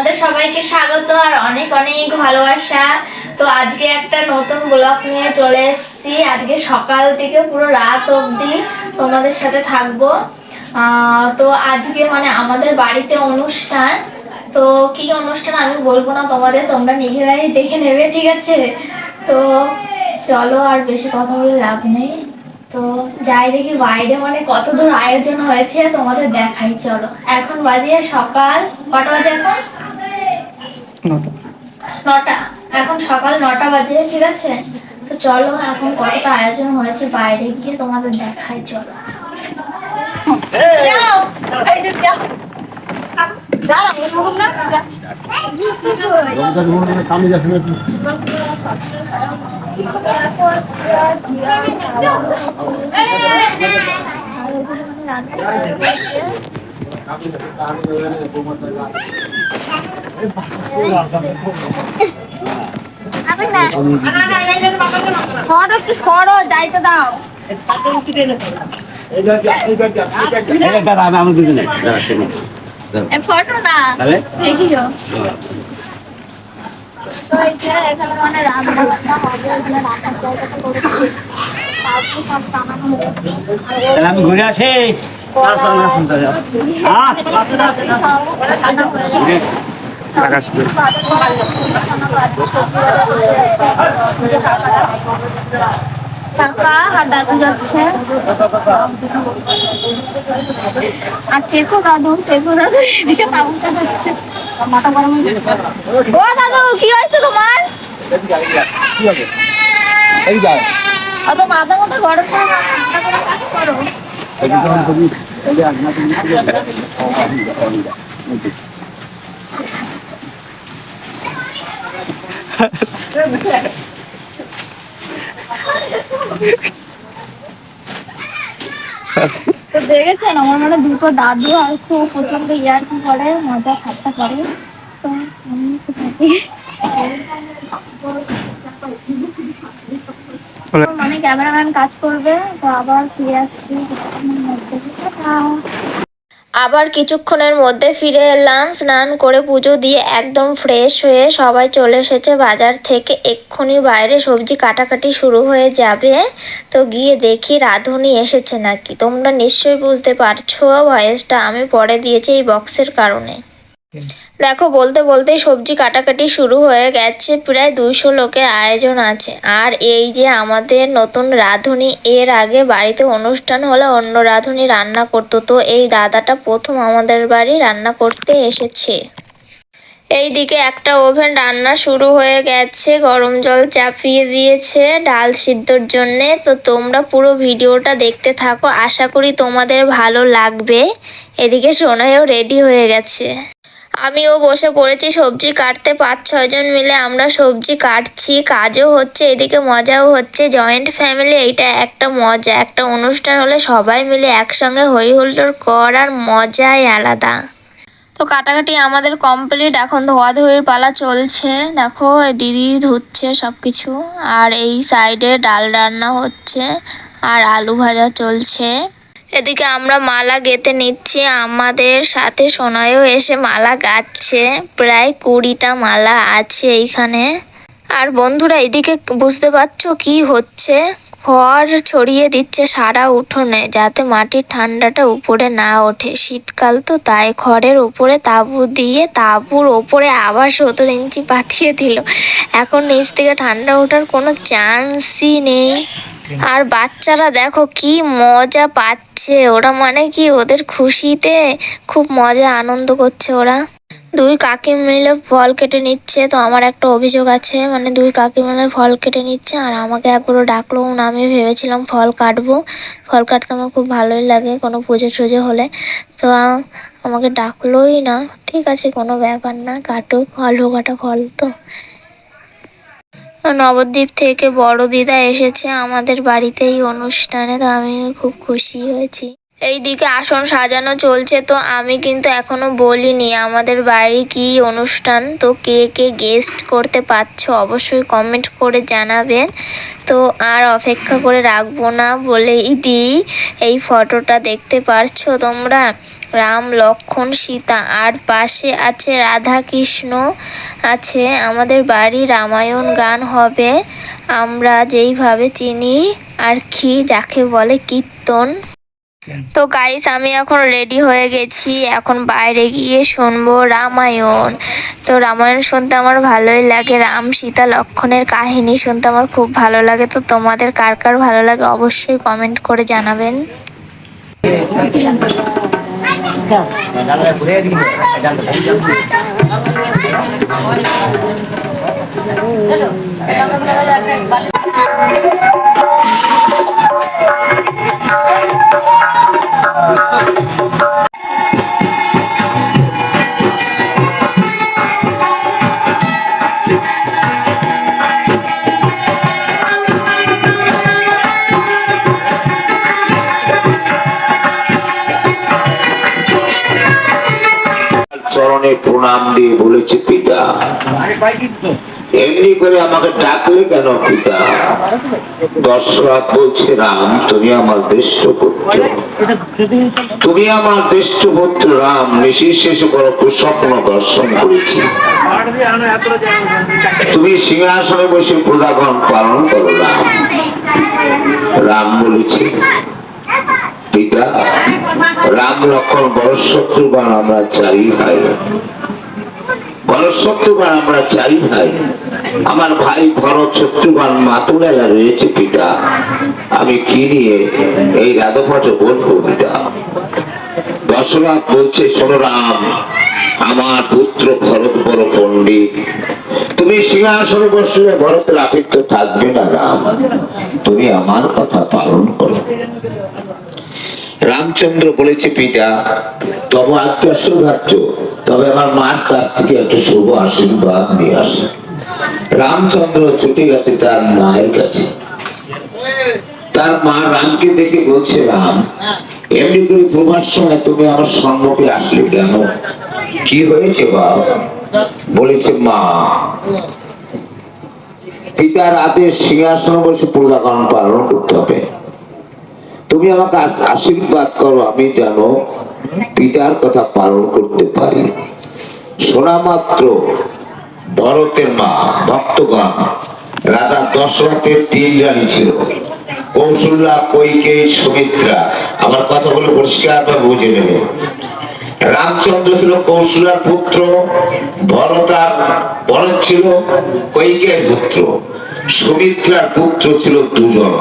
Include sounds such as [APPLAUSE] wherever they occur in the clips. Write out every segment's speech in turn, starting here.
আপনাদের সবাইকে স্বাগত আর অনেক অনেক ভালোবাসা। তো আজকে একটা নতুন ব্লগ নিয়ে চলে এসেছি। আজকে সকাল থেকে পুরো রাত অবধি তোমাদের সাথে থাকব। তো আজকে মানে আমাদের বাড়িতে অনুষ্ঠান। তো কি অনুষ্ঠান আমি বলব না তোমাদের, তোমরা নিজেরাই দেখে নেবে, ঠিক আছে? তো চলো আর বেশি কথা বলে লাভ নেই। তো যাই দেখি বাইরে মানে কত দূর আয়োজন হয়েছে, তোমাদের দেখাই, চলো। এখন বাজে সকাল কটা বাজে এখন? নটা এখন সকাল নটা বাজে ঠিক আছে তো চলো এখন কতটা আয়োজন হয়েছে বাইরে গিয়ে তোমাদের দেখাই চলো দাদা আমি আমার দুজনে দাদা শুনুন ফটো না। তাহলে? মানে আমি ঘুরে আসি। আসুন আসুন তাহলে হ্যাঁ। ঘুরে আকাশ কাকা আর দাদু যাচ্ছে। আর টেকো দাদু? টেকো দাদু? এদিকে তাবুটা যাচ্ছে। মাথা গরম। ও দাদু কি হয়েছে তোমার? অত মাথা মতো গরম করে না, ঠান্ডা করে কাজ করো এই যে যখন তুমি এই যে আজনা তুমি কি করবে? ও, আমি যাব, আমি যাব। এই যে। তো দেখেছেন আমার মানে দুটো দাদু আর খুব প্রচণ্ড ইয়ার্কি করে মজা ঠাট্টা করে তো আমি একটু থাকি মানে ক্যামেরাম্যান কাজ করবে তো আবার ফিরে আসছি। আবার কিছুক্ষণের মধ্যে ফিরে এলাম, স্নান করে পুজো দিয়ে একদম ফ্রেশ হয়ে সবাই চলে এসেছে। বাজার থেকে এক্ষুনি বাইরে সবজি কাটাকাটি শুরু হয়ে যাবে। তো গিয়ে দেখি রাঁধুনি এসেছে নাকি। তোমরা নিশ্চয়ই বুঝতে পারছ, ভয়েসটা আমি পরে দিয়েছি এই বক্সের কারণে। দেখো, বলতে বলতে সবজি কাটাকাটি শুরু হয়ে গেছে, প্রায় দুইশো লোকের আয়োজন আছে। আর এই যে আমাদের নতুন রাঁধুনি, এর আগে বাড়িতে অনুষ্ঠান হলে অন্য রাঁধুনি রান্না করতো। তো এই দাদাটা প্রথম আমাদের বাড়ি রান্না করতে এসেছে। এইদিকে একটা ওভেন রান্না শুরু হয়ে গেছে, গরম জল চাপিয়ে দিয়েছে ডাল সিদ্ধর জন্যে। তো তোমরা পুরো ভিডিওটা দেখতে থাকো, আশা করি তোমাদের ভালো লাগবে। এদিকে সোনাইও রেডি হয়ে গেছে। আমিও বসে পড়েছি, সবজি কাটতে পাঁচ ছয়জন মিলে আমরা সবজি কাটছি, কাজও হচ্ছে, এদিকে মজাও হচ্ছে জয়েন্ট ফ্যামিলি এইটা একটা মজা, একটা অনুষ্ঠান হলে সবাই মিলে একসঙ্গে হই হুল্লোড় করার মজাই আলাদা। তো কাটাকাটি আমাদের কমপ্লিট এখন ধোয়াধুয়ির পালা চলছে, দেখো দিদি ধুচ্ছে সব কিছু আর এই সাইডে ডাল রান্না হচ্ছে, আর আলু ভাজা চলছে। এদিকে আমরা মালা গেঁথে নিচ্ছি। আমাদের সাথে সোনায়ও এসে মালা গাচ্ছে। প্রায় কুড়িটা মালা আছে এইখানে। আর বন্ধুরা, এদিকে বুঝতে পারছ কি হচ্ছে? খড় ছড়িয়ে দিচ্ছে সারা উঠোনে যাতে মাটির ঠান্ডাটা উপরে না ওঠে। শীতকাল তো তাই খড়ের উপরে তাঁবু দিয়ে তাঁবুর ওপরে আবার সত্তর ইঞ্চি পাঠিয়ে দিল। এখন নিচ থেকে ঠান্ডা ওঠার কোনো চান্সই নেই। আর বাচ্চারা দেখো কি মজা পাচ্ছে। ওরা মানে কি ওদের খুশিতে খুব মজা আনন্দ করছে ওরা। দুই কাকি মিলে ফল কেটে নিচ্ছে, তো আমার একটা অভিযোগ আছে মানে দুই কাকি মিলে ফল কেটে নিচ্ছে, আর আমাকে একবারও ডাকলো না, আমি ভেবেছিলাম ফল কাটবো। ফল কাটতে আমার খুব ভালোই লাগে, কোনো পুজো টুজো হলে। তো আমাকে ডাকলোই না, ঠিক আছে, কোনো ব্যাপার না, কাটুক ভালো কাটা ফল তো। নবদ্বীপ থেকে বড় দিদা এসেছে আমাদের বাড়িতে এই অনুষ্ঠানে, তো আমি খুব খুশি হয়েছি। এইদিকে আসন সাজানো চলছে, তো আমি কিন্তু এখনও বলিনি আমাদের বাড়ি কি অনুষ্ঠান, তো কে কে গেস্ট করতে পারছ অবশ্যই কমেন্ট করে জানাবেন। তো আর অপেক্ষা করে রাখব না বলেই দিই, এই ফটোটা দেখতে পারছ তোমরা? রাম লক্ষ্মণ সীতা, আর পাশে আছে রাধা কৃষ্ণ আছে আমাদের বাড়ি রামায়ণ গান হবে, আমরা যেইভাবে চিনি আর কি, যাকে বলে কীর্তন। তো গাইস আমি এখন রেডি হয়ে গেছি। এখন বাইরে গিয়ে শুনব রামায়ণ। তো রামায়ণ শুনতে আমার ভালোই লাগে। রাম সীতা লক্ষণের কাহিনী শুনতে আমার খুব ভালো লাগে। তো তোমাদের কার কার ভালো লাগে অবশ্যই কমেন্ট করে জানাবেন। চরণে প্রণাম দিয়ে বলেছে পিতা। এমনি করে আমাকে ডাকলে কেন পিতা? দশরথ বলছে রাম তুমি আমার পুত্র তুমি আমার পুত্র রাম নিশির শেষে বড় কুস্বপ্ন দর্শন করেছি। তুমি সিংহাসনে বসে প্রদাগণ পালন করো রাম। রাম বলেছে পিতা, রাম লক্ষণ বড় শত্রুগণ আমরা ভাই। আমরা চারি ভাই। আমার ভাই ভরত রয়েছে পিতা। আমি কি নিয়ে এই রাধপটে বলব পিতা? দশরথ বলছে, শোনো রাম, আমার পুত্র ভরত বড় পণ্ডিত। তুমি সিংহাসনে বসলে ভরত আতিথ্য থাকবে না রাম। তুমি আমার কথা পালন করো। রামচন্দ্র বলেছে, পিতা, তবে সৌভাগ্য তবে আমার মার কাছ থেকে একটু শুভ আশীর্বাদ নিয়ে আসে। রামচন্দ্র ছুটে গেছে তার মায়ের কাছে। তার মা রামকে দেখে বলছে, রাম, এমনি করে প্রভার সময় তুমি আমার সম্মুখে আসলে কেন? কি হয়েছে বাপ? বলেছে, মা, পিতার আদেশ সিংহাসন বসে প্রজাগণ পালন করতে হবে। তুমি আমাকে আশীর্বাদ করো, আমি যেন পিতার কথা পালন করতে পারি। শোনা মাত্র ভরতের মা, ভক্তগণ রাধা দশরথের তিন রানী ছিল। কৌশল্যা কৈকেয়ী, সুমিত্রা, আমার কথাগুলো পরিষ্কার ভাবে বুঝে নেবে। রামচন্দ্র ছিল কৌশলার পুত্র ভরতার ভরত ছিল কৈকের পুত্র, সুমিত্রার পুত্র ছিল দুজন।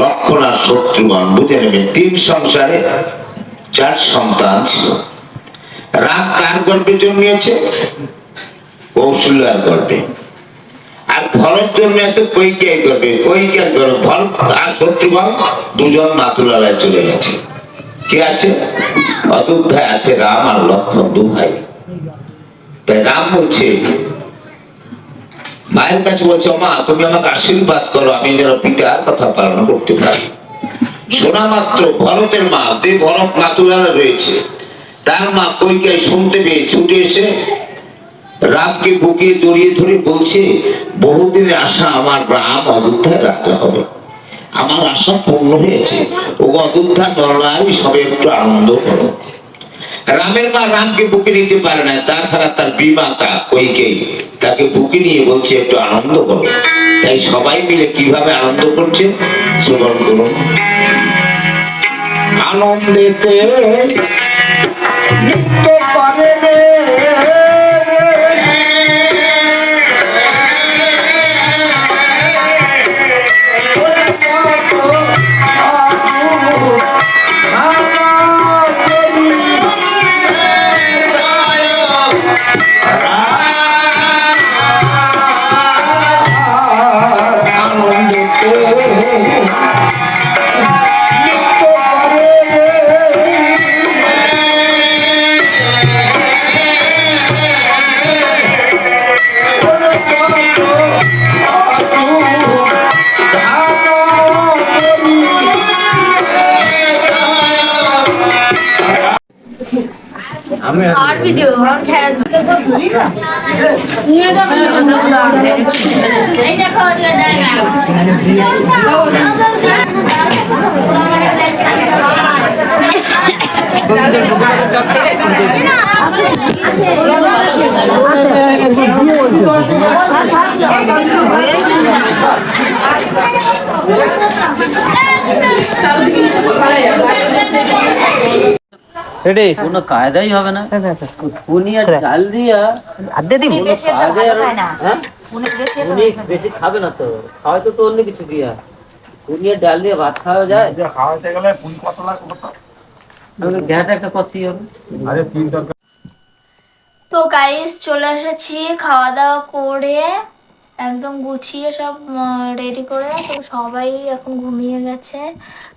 লক্ষণ আর শত্রুগণ বুঝে নেবেন তিন সংসারে চার সন্তান ছিল। রাম কার গর্ভে জন্মিয়েছে? কৌশল্যার গর্ভে আর ভরত জন্মিয়েছে কৈকেয় গর্ভে কৈকের গর্ভে ভরত আর শত্রুগণ দুজন মাতুলালায় চলে গেছে। কে আছে? অযোধ্যায় আছে, রাম আর লক্ষণ দু ভাই। তাই রাম বলছে মায়ের কাছে বলছে, মা, তুমি আমাকে আশীর্বাদ করো, আমি যেন পিতার কথা পালন করতে পারি। শোনা মাত্র, ভরতের মা, যে ভরত মাতুলারা রয়েছে, তার মা কৈকায় শুনতে পেয়ে ছুটে এসে রামকে বুকে জড়িয়ে ধরে বলছে, বহুদিনের আশা আমার রাম অযোধ্যায় রাজা হবে। আমার আশা পূর্ণ হয়েছে। ও অযোধ্যা নরনারী সবে একটু আনন্দ করো। রামের মা রামকে বুকে নিতে পারে না, তাছাড়া তার বিমাতা কে তাকে বুকে নিয়ে বলছে, একটু আনন্দ করো। তাই সবাই মিলে কীভাবে আনন্দ করছে, শ্রবণ করুন। আনন্দেতে নৃত্য করে আর ভিডিও हम খেলা তো ভুলি না। নিয়ে যাব এই দেখো রেডি। কোনো কায়দাই হবে না। বুনিয়া ডাল দিয়া আদে দিম কোনো কায়দাই আর-? উনি বেশি খাবে না তো। খাওয়াই তো তো অন্য কিছু দিয়া। বুনিয়া ডাল দিয়ে ভাত খাওয়া যায়। খাওয়াতে গেলে পুরি পাতলা করতে আমাকে একটা করতেই হবে। আরে তিন তরকারি তো গাইস চলে এসেছি খাওয়া দাওয়া করে। একদম গুছিয়ে সব রেডি করে। তো সবাই এখন ঘুমিয়ে গেছে।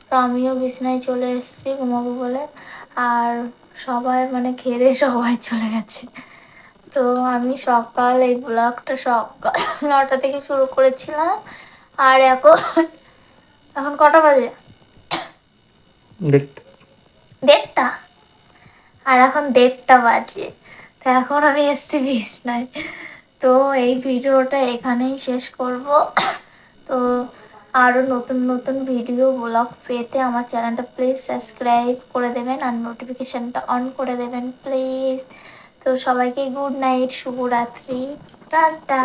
তো আমিও বিছনায় চলে এসেছি ঘুমাবো বলে। আর সবাই মানে খেয়ে দিয়ে সবাই চলে গেছে। তো আমি সকাল এই ব্লগটা সকাল [LAUGHS] নটা থেকে শুরু করেছিলাম। আর এখন এখন কটা বাজে? দেড়টা। আর এখন দেড়টা বাজে। তো এখন আমি এসছি বিছনায়। তো এই ভিডিওটা এখানেই শেষ করব। তো আরও নতুন নতুন ভিডিও ব্লগ পেতে আমার চ্যানেলটা প্লিজ সাবস্ক্রাইব করে দেবেন আর নোটিফিকেশানটা অন করে দেবেন প্লিজ তো সবাইকে গুড নাইট শুভরাত্রি, টাটা।